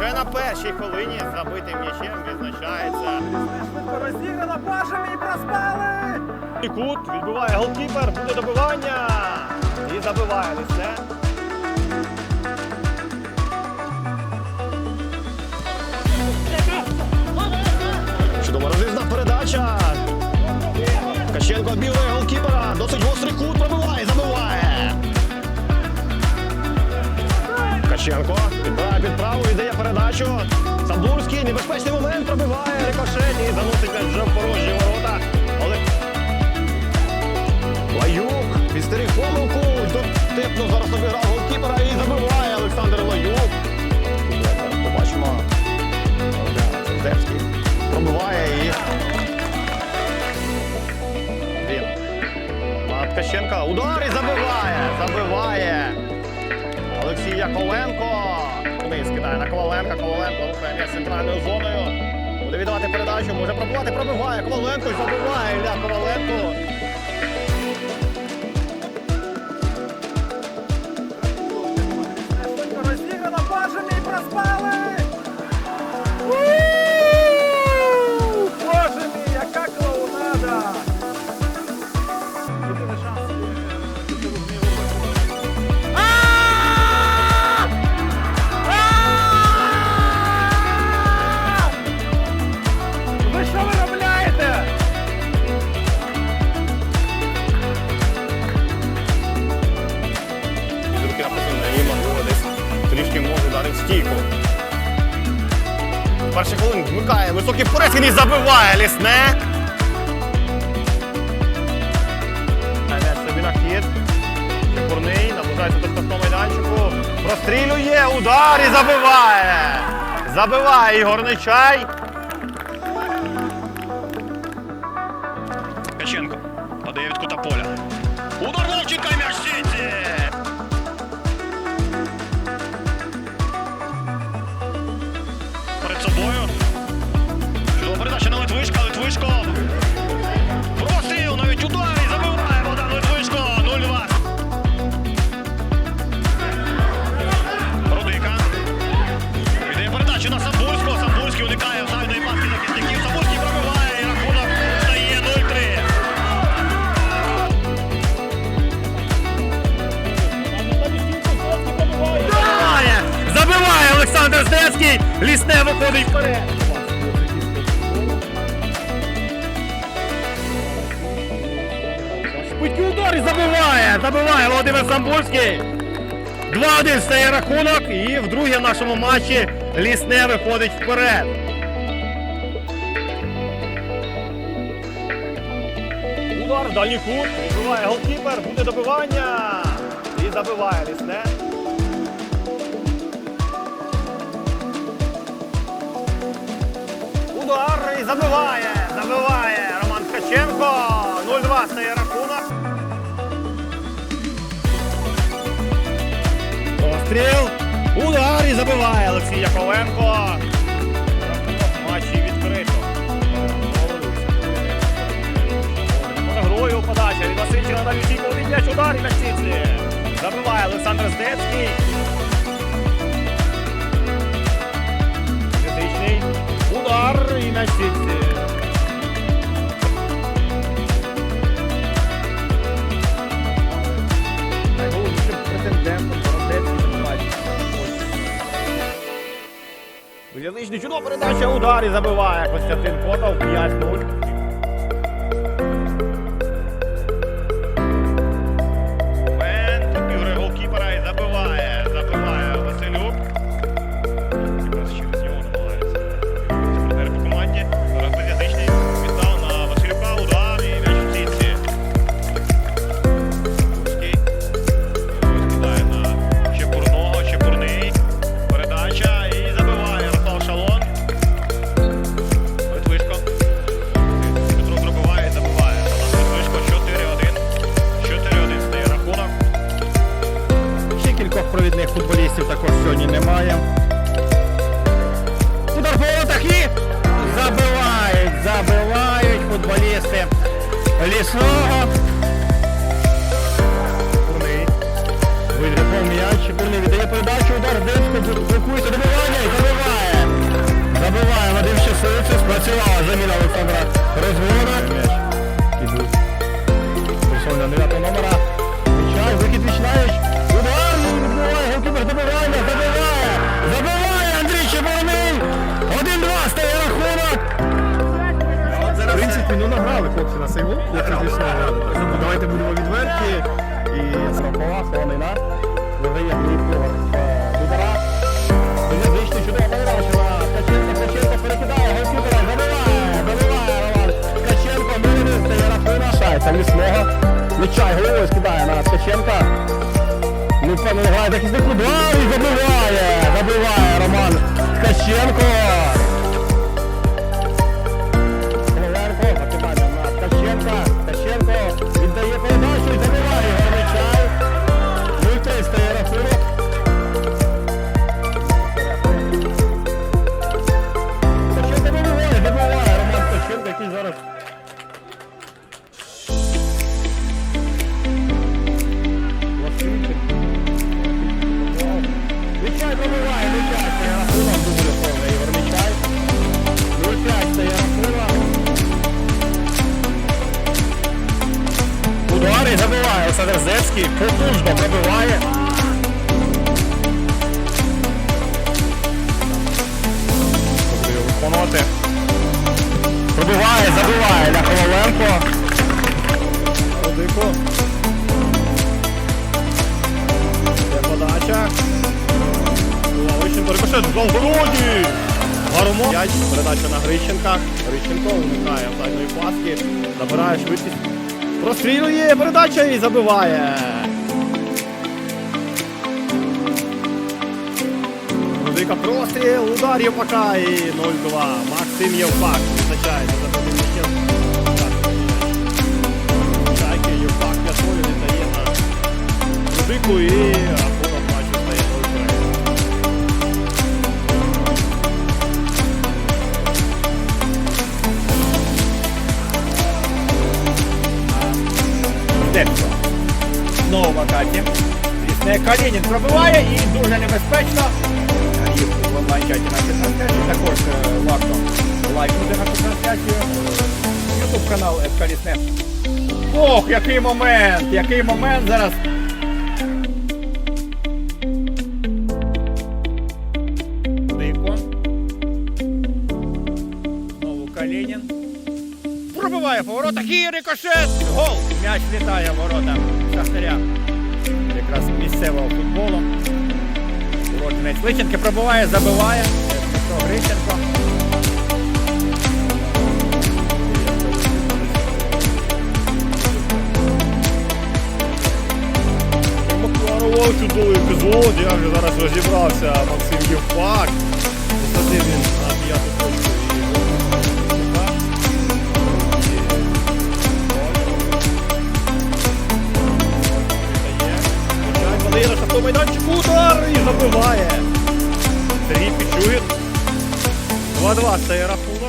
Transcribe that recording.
Вже на першій хвилині забитим м'ячем відзначається. Швидко розіграно, боже мій, проспали! І кут відбиває голкіпер, буде добивання. І забиває лише. Чудова розрізна передача. Ткаченко білий голкіпера. Досить гострий кут пробиває, забиває. Ткаченко підбирає під праву, віддає передачу. Самбурський, небезпечний момент пробиває рикошет і заносить м'яч вже в порожні ворота. Олег Лаюк підстеріг помилку. Дотепно зараз обіграв голкіпера і забиває Олександр Лаюк. Побачимо. Сердецький пробиває і. Ткаченка. Удар і забиває. Забиває. Олексій Яковенко. Вниз кидає на Коваленка. Коваленко рухає центральною зоною. Буде віддавати передачу. Може пробувати, пробиває. Коваленко забиває. Ілля Коваленко. Розіграно, боже проспали! Боже яка клоунада! Перший хвилин вмикає високий прес, він і забиває лісне. Собі на хід. Чепурний, наближається до штрафного майданчику. Прострілює, удар і забиває. Забиває Ігор Нечай. Олександр Здецький! Лісне виходить вперед! Швидкий удар забиває! Забиває Володимир Самбурський! 2-1 стає рахунок і вдруге в нашому матчі Лісне виходить вперед. Удар дальній кут, відбиває голкіпер, буде добивання. І забиває Лісне. Забиває, забиває Роман Ткаченко. 0-2 стає рахунок. Постріл. Удар і забиває Олексій Яковенко. Матчі відкрито. Грою подача від Васильчина на Люсійко. Один м'яч удар на сітці. Забиває Олександр Здецький. Удар і чудово претендентом Бородецький матч. В'язичний чудова передача, удар і забиває Костянтин Котов 5-0. футболісти лісного. Бурний. Видряпав м'яч. Бурний віддає передачу, удар диску, блокується добивання і забиває. Забиває Вадим Щасливцев, спрацювала заміна Олександра Розгона. Звісно, давайте будемо відверті. І Срокова, Соломина, виграє другий поверх. Е, Дудара. Фізичний чудово Мирошина. Ткаченко, Ткаченко Роман. Ткаченко, Мирин, стає рахунок. Шається лісного. Мічай головою скидає на Ткаченка. Ну, певно, грає захисник удар і забиває, забиває Роман Ткаченко. Зевський, потужно пробиває. Виконувати. Пробиває, забиває Ля Коваленко. Родико. Є подача. Лавищенко рикошет в Голгороді. Гармо. Передача на Грищенка. Грищенко уникає задньої паски. Забирає швидкість. Прострілює передача і забиває. Велика простріл, удар Євпака і 0-2. Максим Євпак визначається за побудом. Чайки Євпак п'ятою віддає на Рудику і Калінін пробиває і дуже небезпечно. І онлайн-чаті нашій трансляції також е, варто лайкнути нашу трансляцію. Ютуб канал Ескалісне. Ох, який момент! Який момент зараз. Дико. Знову Калінін. Пробиває по воротах і рикошет. Гол. М'яч літає в ворота Шахтаря. Якраз місцевого футболу. Уродженець Личенки пробиває, забиває. Дмитро Грищенко. Макарова, чудовий епізод, я вже зараз розібрався. Максим Євпак. Посадив він 2 сейрафу.